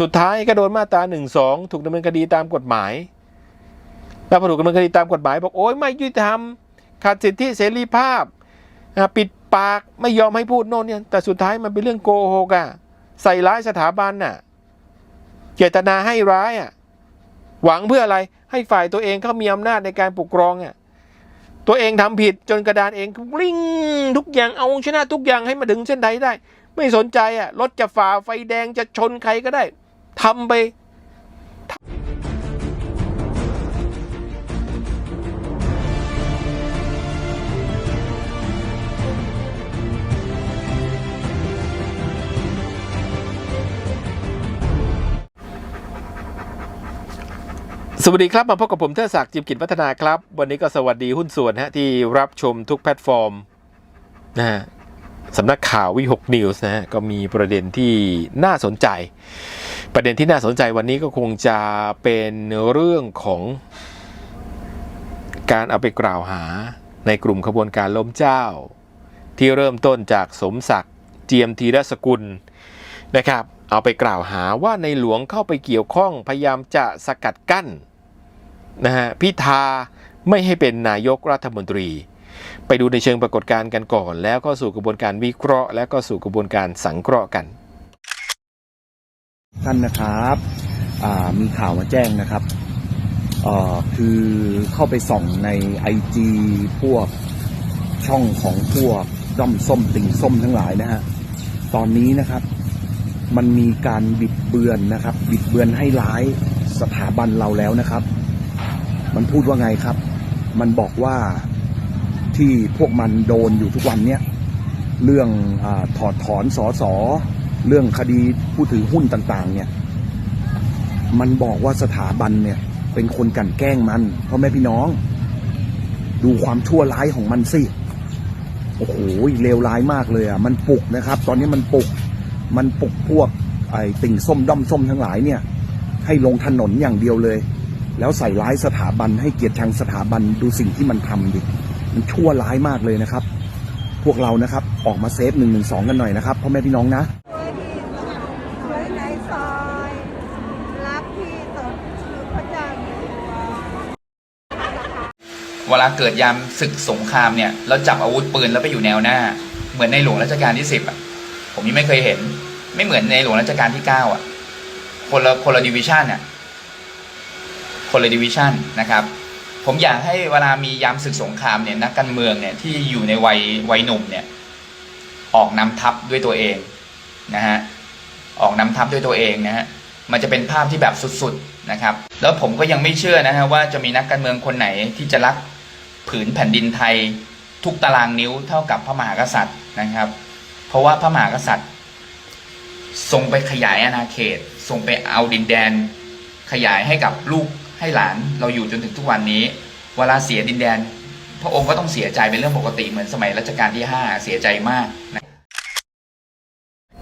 สุดท้ายก็โดนมาตราหนึ่งสองถูกดำเนินคดีตามกฎหมาย แล้วพอถูกดำเนินคดีตามกฎหมายบอกโอ้ยไม่ยุติธรรมขาดสิทธิเสรีภาพปิดปากไม่ยอมให้พูดโน่นเนี่ยแต่สุดท้ายมันเป็นเรื่องโกหกอะใส่ร้ายสถาบันน่ะเจตนาให้ร้ายอะหวังเพื่ออะไรให้ฝ่ายตัวเองเขามีอำนาจในการปกครองอะตัวเองทำผิดจนกระดานเองริ่งทุกอย่างเอาชนะทุกอย่างให้มาถึงเส้นใดได้ ไม่สนใจอะรถจะฝ่าไฟแดงจะชนใครก็ได้ ทำไปสวัสดีครับ มาพบกับผมเทอศักดิ์จิมกิจวัฒนาครับ วันนี้ก็สวัสดีหุ้นส่วนฮะที่รับชมทุกแพลตฟอร์มนะฮะสำนักข่าววิหกนิวส์นะฮะก็มีประเด็นที่น่าสนใจ ประเด็นที่น่าสนใจวันนี้ก็คงจะเป็นเรื่องของการเอาไปกล่าวหาในกลุ่มขบวนการล้มเจ้า ที่เริ่มต้นจากสมศักดิ์เจียมธีรสกุลนะครับ เอาไปกล่าวหาว่าในหลวงเข้าไปเกี่ยวข้องพยายามจะสกัดกั้นนะฮะพิธาไม่ให้เป็นนายกรัฐมนตรี ไปดูในเชิงปรากฏการณ์กันก่อน แล้วก็สู่กระบวนการวิเคราะห์ แล้วก็สู่กระบวนการสังเคราะห์กัน ท่านนะครับมีข่าวมาแจ้งนะครับคือเข้าไปส่องในไอจีพวกช่องของพวกด้อมส้มติ่งส้มทั้งหลายนะฮะตอนนี้นะครับมันมีการบิดเบือนนะครับ บิดเบือนให้ร้ายสถาบันเราแล้วนะครับ มันพูดว่าไงครับ มันบอกว่าที่พวกมันโดนอยู่ทุกวันเนี้ยเรื่องอถอดถอนสอสอ เรื่องคดีผู้ถือหุ้นต่าง ๆ เนี่ย มันบอกว่าสถาบันเนี่ย เป็นคนกันแกล้งมันพ่อแม่พี่น้อง ดูความชั่วร้ายของมันสิโอ้โหเลวร้ายมากเลยอะมันปลุกนะครับ ตอนนี้มันปลุกมันปลุกพวกไอ้ติ่งส้มด้อมส้มทั้งหลายเนี่ย ให้ลงถนนอย่างเดียวเลย แล้วใส่ร้ายสถาบันให้เกียรติชังสถาบันดูสิ่งที่มันทำดิมันชั่วร้ายมากเลยนะครับ พวกเรานะครับ ออกมาเซฟหนึ่งหนึ่งสองกันหน่อยนะครับพ่อแม่พี่น้องนะ เวลาเกิดยามศึกสงครามเนี่ยแล้วจับอาวุธปืนแล้วไปอยู่แนวหน้า เหมือนในหลวงรัชกาลที่สิบอะ ผมยังไม่เคยเห็น ไม่เหมือนในหลวงรัชกาลที่เก้าอะ คนละคนละดิวิชันอะ คนละดิวิชันนะครับ ผมอยากให้เวลามียามศึกสงครามเนี่ยนักการเมืองเนี่ยที่อยู่ในวัยวัยหนุ่มเนี่ยออกนำทัพด้วยตัวเองนะฮะออกนำทัพด้วยตัวเองนะฮะมันจะเป็นภาพที่แบบสุดๆนะครับ แล้วผมก็ยังไม่เชื่อนะฮะว่าจะมีนักการเมืองคนไหนที่จะรัก ผืนแผ่นดินไทยทุกตารางนิ้วเท่ากับพระมหากษัตริย์นะครับ เพราะว่าพระมหากษัตริย์ ทรงไปขยายอาณาเขตทรงไปเอาดินแดน ขยายให้กับลูกให้หลานเราอยู่จนถึงทุกวันนี้ เวลาเสียดินแดน พระองค์ก็ต้องเสียใจเป็นเรื่องปกติเหมือนสมัยรัชกาลที่ 5 เสียใจมากนะ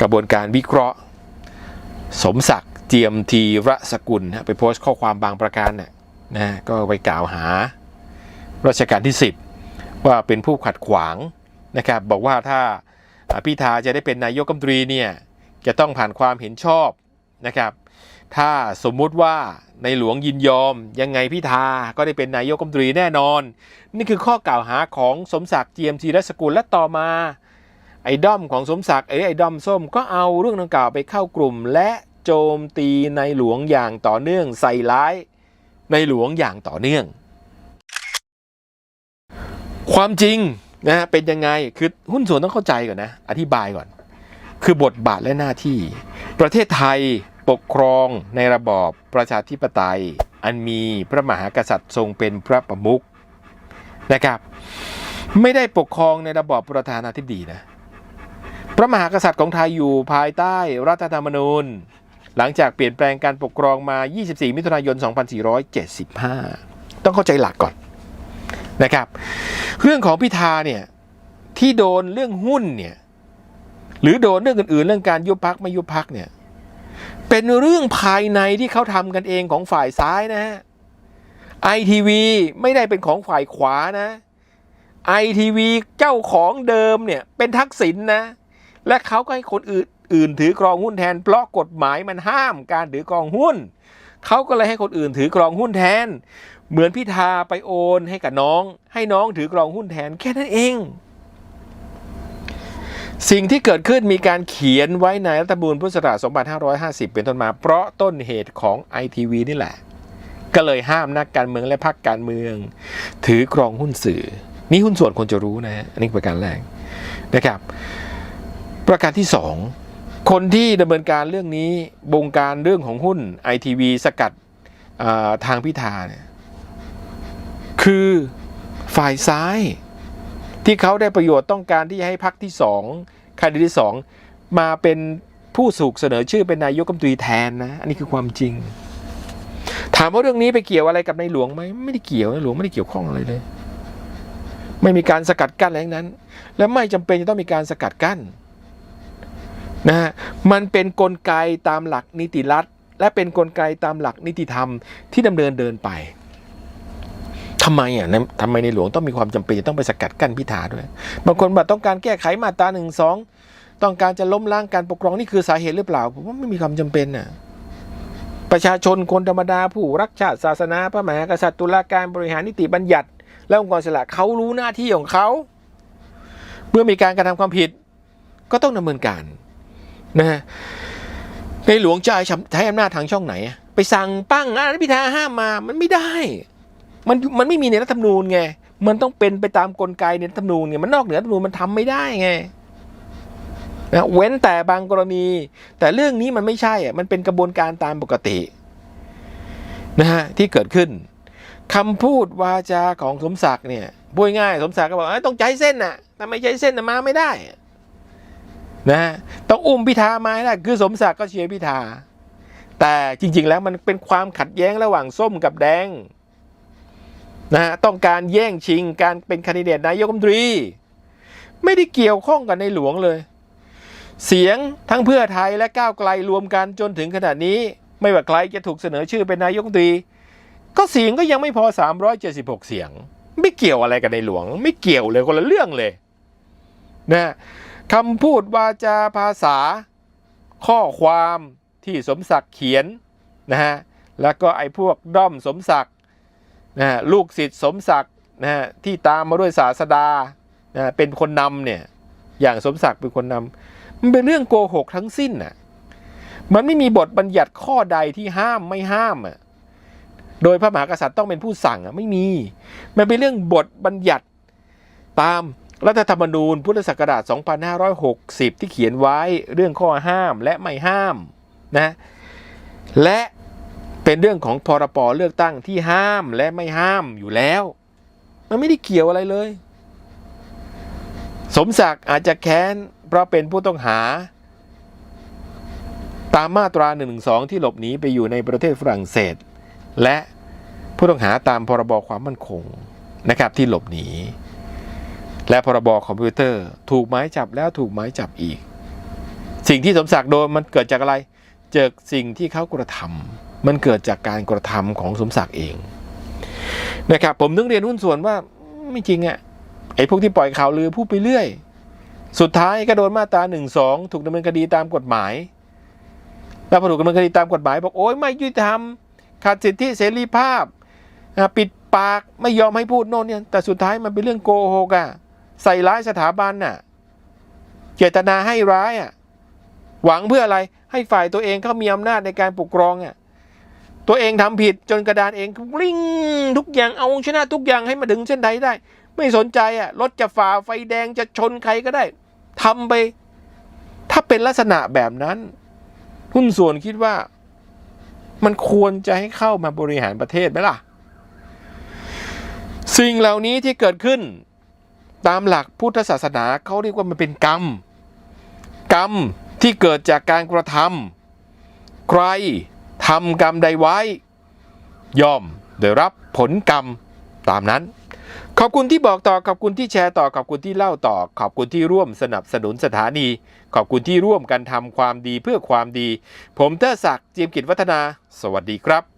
กระบวนการวิเคราะห์ สมศักดิ์เจียมทีระสกุลไปโพสต์ข้อความบางประการน่ะนะก็ไปกล่าวหา รัชกาลที่ 10 ว่าเป็นผู้ขัดขวางนะครับบอกว่าถ้าอ่าพิธาจะได้เป็นนายกรัฐมนตรีเนี่ยจะต้องผ่านความเห็นชอบนะครับถ้าสมมุติว่าในหลวงยินยอมยังไงพิธาก็ได้เป็นนายกรัฐมนตรีแน่นอน นี่คือข้อกล่าวหาของสมศักดิ์เจียมทีรสกุลและต่อมา ไอ้ด้อมของสมศักดิ์ไอ้ไอ้ด้อมส้มก็เอาเรื่องดังกล่าวไปเข้ากลุ่ม และโจมตีในหลวงอย่างต่อเนื่องใส่ร้ายในหลวงอย่างต่อเนื่อง ความจริงนะเป็นยังไงคือหุ้นส่วนต้องเข้าใจก่อนนะ อธิบายก่อน คือบทบาทและหน้าที่ ประเทศไทยปกครองในระบอบประชาธิปไตย อันมีพระมหากษัตริย์ทรงเป็นพระประมุขนะครับ ไม่ได้ปกครองในระบอบประธานาธิบดีนะพระมหากษัตริย์ของไทยอยู่ภายใต้รัฐธรรมนูญ หลังจากเปลี่ยนแปลงการปกครองมา 24 มิถุนายน 2475 ต้องเข้าใจหลักก่อน นะครับ เรื่องของพิธาเนี่ยที่โดนเรื่องหุ้นเนี่ยหรือโดนเรื่องอื่นๆ เรื่องการยุบพักไม่ยุบพักเนี่ยเป็นเรื่องภายในที่เขาทำกันเองของฝ่ายซ้ายนะฮะไอทีวีไม่ได้เป็นของฝ่ายขวานะไอทีวีเจ้าของเดิมเนี่ยเป็นทักษิณนนะ และเขาก็ให้คนอื่นอื่นถือครองหุ้นแทน เพราะกฎหมายมันห้ามการถือครองหุ้น เขาก็เลยให้คนอื่นถือครองหุ้นแทน เหมือนพิธาไปโอนให้กับน้อง ให้น้องถือครองหุ้นแทนแค่นั้นเอง สิ่งที่เกิดขึ้นมีการเขียนไว้ในรัฐธรรมนูญพุทธศักราช2550 เป็นต้นมา เพราะต้นเหตุของไอทีวีนี่แหละ ก็เลยห้ามนักการเมืองและพรรคการเมือง ถือครองหุ้นสื่อ นี่หุ้นส่วนควรจะรู้นะฮะอันนี้ประการแรกนะครับ ประการที่สอง คนที่ดำเนินการเรื่องนี้บงการเรื่องของหุ้นไอทีวีสกัดทางพิธาเนี่ยคือฝ่ายซ้ายที่เขาได้ประโยชน์ต้องการที่จะให้พรรคที่สองคดีที่สองมาเป็นผู้สูกเสนอชื่อเป็นนายกรัฐมนตรีแทนนะ อันนี้คือความจริง ถามว่าเรื่องนี้ไปเกี่ยวอะไรกับในหลวงไหมไม่ได้เกี่ยวในหลวงไม่ได้เกี่ยวข้องอะไรเลย ไม่มีการสกัดกั้นอะไรทั้งนั้น และไม่จำเป็นจะต้องมีการสกัดกั้น นะฮะมันเป็นนกลไกตามหลักนิติรัฐ และเป็นนกลไกตามหลักนิติธรรมที่ดำเนินเดินไปทำไมอะทำไมในหลวงต้องมีความจำเป็นจะต้องไปสกัดกั้นพิธาด้วย บางคนบอกต้องการแก้ไขมาตราหนึ่งสองต้องการจะล้มล้างการปกครองนี่คือสาเหตุหรือเปล่าผมว่าไม่มีความจำเป็นน่ะประชาชนคนธรรมดาผู้รักชาติศาสนาพระมหากษัตริย์ตุลาการบริหารนิติบัญญัติ และองค์กรสระเขารู้หน้าที่ของเขา เมื่อมีการกระทำความผิด ก็ต้องดำเนินการ นะฮะในหลวงจะใช้อำนาจทางช่องไหน ไปสั่งปั้งอะพิธาห้ามมามันไม่ได้ มันมันไม่มีในรัฐธรรมนูญไงมันต้องเป็นไปตามกลไกในรัฐธรรมนูญไงมันนอกเหนือรัฐธรรมนูญมันทำไม่ได้ไงนะเว้นแต่บางกรณี แต่เรื่องนี้มันไม่ใช่อะมันเป็นกระบวนการตามปกตินะฮะที่เกิดขึ้นคำพูดวาจาของสมศักดิ์เนี่ยพูดง่ายสมศักดิ์ก็บอกต้องใจเส้นน่ะถ้าไม่ใจเส้นน่ะมาไม่ได้ นะต้องอุ้มพิธามาให้ได้คือสมศักดิ์ก็เชียร์พิธา แต่จริง ๆ แล้วมันเป็นความขัดแย้งระหว่างส้มกับแดงนะฮะต้องการแย่งชิงการเป็นคนดิเดตนายกรัฐมนตรี ไม่ได้เกี่ยวข้องกับในหลวงเลย เสียงทั้งเพื่อไทยและก้าวไกลรวมกันจนถึงขนาดนี้ ไม่ว่าใครจะถูกเสนอชื่อเป็นนายกรัฐมนตรี ก็เสียงก็ยังไม่พอ 376 เสียง ไม่เกี่ยวอะไรกับในหลวง ไม่เกี่ยวเลยคนละเรื่องเลยนะ คำพูดวาจาภาษา ข้อความที่สมศักดิ์เขียนนะฮะแล้วก็ไอ้พวกด้อมสมศักดิ์นะฮะลูกศิษย์สมศักดิ์นะฮะที่ตามมาด้วยศาสดานะฮะเป็นคนนำเนี่ยอย่างสมศักดิ์เป็นคนนำมันเป็นเรื่องโกหกทั้งสิ้นน่ะมันไม่มีบทบัญญัติข้อใดที่ห้ามไม่ห้ามอะโดยพระมหากษัตริย์ต้องเป็นผู้สั่งอะไม่มี มันเป็นเรื่องบทบัญญัติตาม รัฐธรรมนูญพุทธศักราช 2560 ที่เขียนไว้เรื่องข้อห้ามและไม่ห้ามนะและเป็นเรื่องของพรปเลือกตั้งที่ห้ามและไม่ห้ามอยู่แล้ว มันไม่ได้เกี่ยวอะไรเลย สมศักดิ์อาจจะแค้น เพราะเป็นผู้ต้องหา ตามมาตรา1นึที่หลบหนีไปอยู่ในประเทศฝรั่งเศส และผู้ต้องหาตามพรบความมั่นคงนะครับที่หลบหนี และพรบคอมพิวเตอร์ ถูกหมายจับแล้วถูกหมายจับอีก สิ่งที่สมศักดิ์โดนมันเกิดจากอะไรเจอสิ่งที่เขากระทำมันเกิดจากการกระทำของสมศักดิ์เองนะครับผมนึกเรียนหุ้นส่วนว่าไม่จริงอะ่ะไอ้พวกที่ปล่อยข่าวลือพูดไปเรื่อย สุดท้ายก็โดนมาตราหนึ่งสองถูกดำเนินคดีตามกฎหมาย แล้วพอถูกดำเนินคดีตามกฎหมายบอกโอ้ยไม่ยุติธรรมขาดสิทธิเสรีภาพปิดปากไม่ยอมให้พูดโน่นเนี่ยแต่สุดท้ายมันเป็นเรื่องโกหกอะ่ะ ใส่ร้ายสถาบันน่ะ เจตนาให้ร้ายอะ หวังเพื่ออะไรให้ฝ่ายตัวเองเขามีอำนาจในการปกครองอะ ตัวเองทำผิดจนกระดานเองวิ่งทุกอย่างเอาชนะทุกอย่างให้มาถึงเส้นใดได้ ไม่สนใจอะรถจะฝ่าไฟแดงจะชนใครก็ได้ทำไป ถ้าเป็นลักษณะแบบนั้นหุ้นส่วนคิดว่า มันควรจะให้เข้ามาบริหารประเทศไหมล่ะ สิ่งเหล่านี้ที่เกิดขึ้น ตามหลักพุทธศาสนาเขาเรียกว่ามันเป็นกรรม กรรมที่เกิดจากการกระทำใครทำกรรมใดไว้ย่อมได้รับผลกรรมตามนั้น ขอบคุณที่บอกต่อ ขอบคุณที่แชร์ต่อ ขอบคุณที่เล่าต่อ ขอบคุณที่ร่วมสนับสนุนสถานี ขอบคุณที่ร่วมกันทำความดีเพื่อความดี ผมเตอร์ศักดิ์เจียมกิจวัฒนา สวัสดีครับ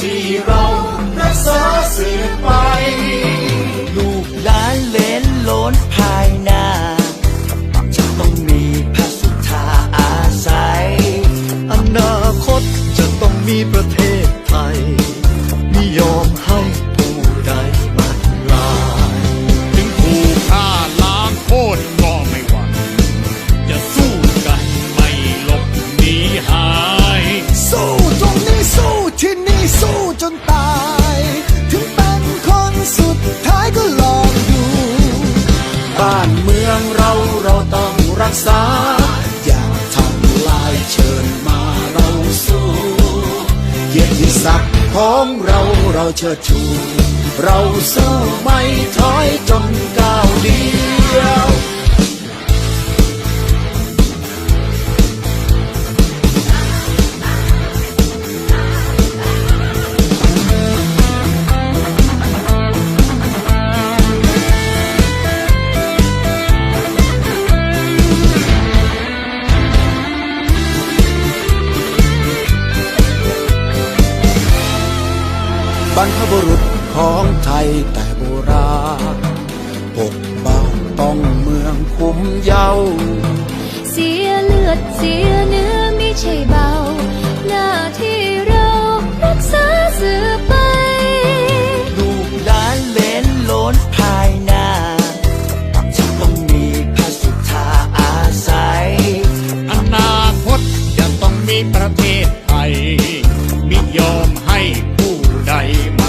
起跑 ชูเราสู้ไม่ถอยจนก้าวเดียว รรพบุรุษของไทยแต่โบราณปกป้องต้องเมืองคุ้มเยา เสียเลือดเสียเนื้อไม่ใช่เบา หน้าที่เรารักษาสืบไป ลูกหลานเลนล้นภายหน้าจะต้องมีพระสุธาอาศัย อนาคตจะต้องมีประเทศไทย มิยอมให้ผู้ ใจ